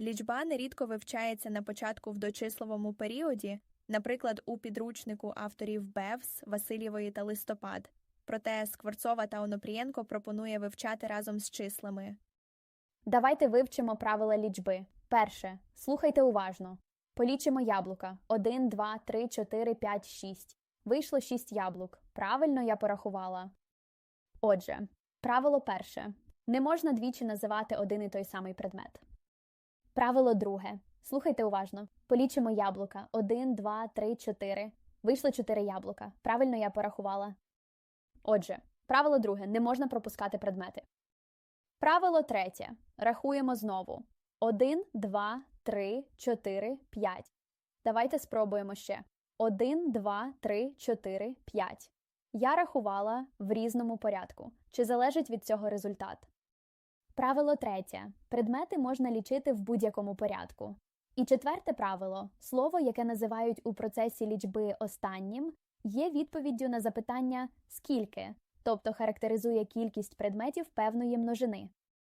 Лічба нерідко вивчається на початку в дочисловому періоді, наприклад, у підручнику авторів Бевс, Васильєвої та Листопад. Проте Скворцова та Онопрієнко пропонує вивчати разом з числами. Давайте вивчимо правила лічби. Перше. Слухайте уважно. Полічимо яблука. 1, 2, 3, 4, 5, 6. Вийшло 6 яблук. Правильно я порахувала. Отже, правило перше. Не можна двічі називати один і той самий предмет. Правило друге. Слухайте уважно. Полічимо яблука. 1, 2, 3, 4. Вийшло 4 яблука. Правильно я порахувала. Отже, правило друге. Не можна пропускати предмети. Правило третє. Рахуємо знову. 1, 2, 3, 4, 5. Давайте спробуємо ще. 1, 2, 3, 4, 5. Я рахувала в різному порядку. Чи залежить від цього результат? Правило третє. Предмети можна лічити в будь-якому порядку. І четверте правило слово, яке називають у процесі лічби останнім, є відповіддю на запитання скільки, тобто характеризує кількість предметів певної множини.